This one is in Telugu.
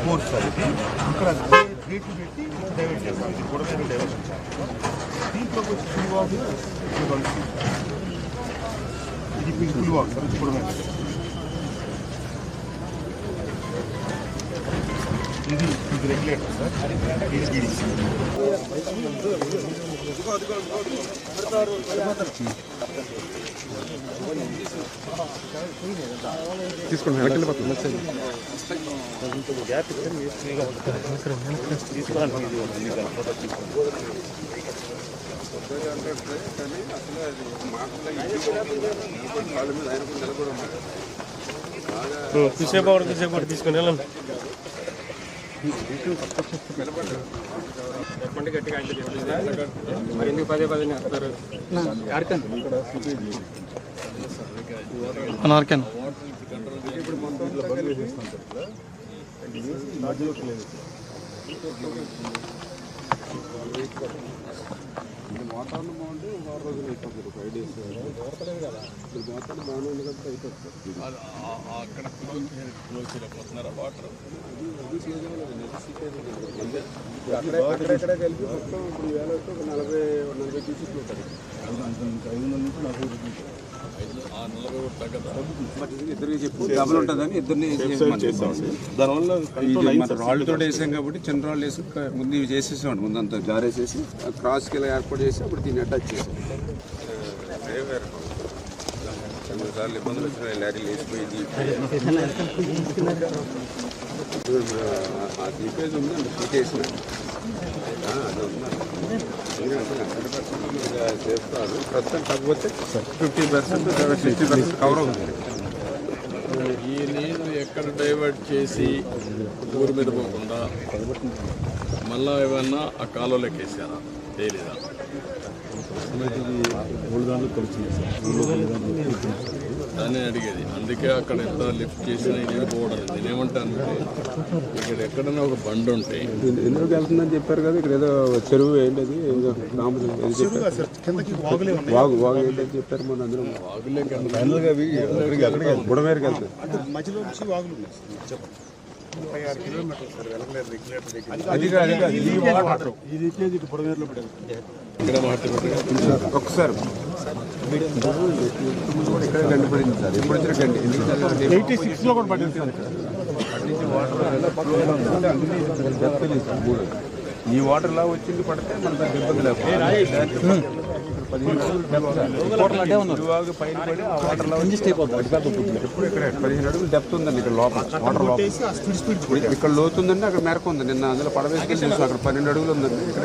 ಫೋರ್ಸ್ ಆಗಿದೆ ನಂತರ ಗೇಟು ಬಿಟ್ಟು ಡೈವರ್ಟ್ ಆಗಿದೆ ಕೊಡವೆ ಡೈವರ್ಟ್ ದೀಪಕ್ಕೆ ಶುರುವಾಗಿ ದೀಪಕ್ಕೆ ಶುರುವಾಗಿ ಸರ್ ಕೊಡವೆ ఇది ఇది రెగ్యులేటర్ సార్ ఇది తీసుకోండి ఒకటి ఒకటి తీసుకుని వెళ్ళండి. చెప్పండి గట్టిగా ఎందుకు పదే పదే నేస్తారు? అనార్కెన్. వాతావరణం బాగుంటే వారం రోజులు అయిపోతుంది ఫైవ్ డేస్ ఇప్పుడు వాతావరణం బాగానే ఉంది కాబట్టి అయిపోతుంది అక్కడ అక్కడెక్కడ కలిపి మొత్తం ఇప్పుడు వేల ఒక నలభై నలభై ఉంటుంది ఇద్దరికి చెప్పు డబుల్ ఉంటుందని ఇద్దరిని దానివల్ల కంట్రోల్ అయింది రాళ్ళతో వేసాం కాబట్టి చిన్న రాళ్ళు వేసి ముందు ఇవి చేసేసాం ముందంతా జారేసేసి క్రాస్కి ఇలా ఏర్పాటు చేసి అప్పుడు దీన్ని అటాచ్ చేసాం సార్లు ఇబ్బందులు వచ్చినాయి లారీలు వేసిపోయి ఆ దీపేజ్ ఉందండి తీసేసిన అది ఉందండి చేస్తారు. ప్రస్తుతం కాకపోతే fifty percent sixty percent cover అవుతుంది. ఈ నీరు ఎక్కడ డైవర్ట్ చేసి ఊరి మీద పోకుండా మళ్ళా ఏమన్నా ఆ కాలువలోకి వేసారా? తేలిదా? దాన్ని అడిగేది. అందుకే అక్కడ ఎంత లిఫ్ట్ చేసినా నీరు పోవడం. నేనేమంటాను ఇక్కడ ఎక్కడైనా ఒక బండి ఉంటే ఎందుకు వెళ్తుందని చెప్పారు కదా ఇక్కడ ఏదో చెరువు ఏంటది వాగులే వాగు వాగు ఏంటని చెప్పారు మన అందరం బుడమేరుకి అంటే మధ్యలో నుంచి వాగులు ఉన్నాయి సార్ చెప్పండి ముప్పై ఆరు కిలోమీటర్లు సార్ వెళ్ళలేదు రెగ్యులేటర్ దగ్గర అది కాదు, ఈ వాటర్ ఇది ఇటు బుడమేరులో ఒకసారి ఇక్కడ గండి సార్ ఎప్పుడు వచ్చిన ఎందుకంటే ఎయిటీ కూడా పడింది సార్ ఈ వాటర్ లా వచ్చింది పడితే మన దానికి ఇబ్బంది లేకపోతే పదిహేను అడుగులు. ఇక్కడ పదిహేను అడుగులు డెప్త్ ఉందండి ఇక్కడ లోపల. వాటర్ ఇక్కడ లోతు ఉందండి అక్కడ మేరకు ఉంది నిన్న అందులో పడవేసుకెళ్ళి చూసాం అక్కడ పన్నెండు అడుగులు ఉందండి. ఇక్కడ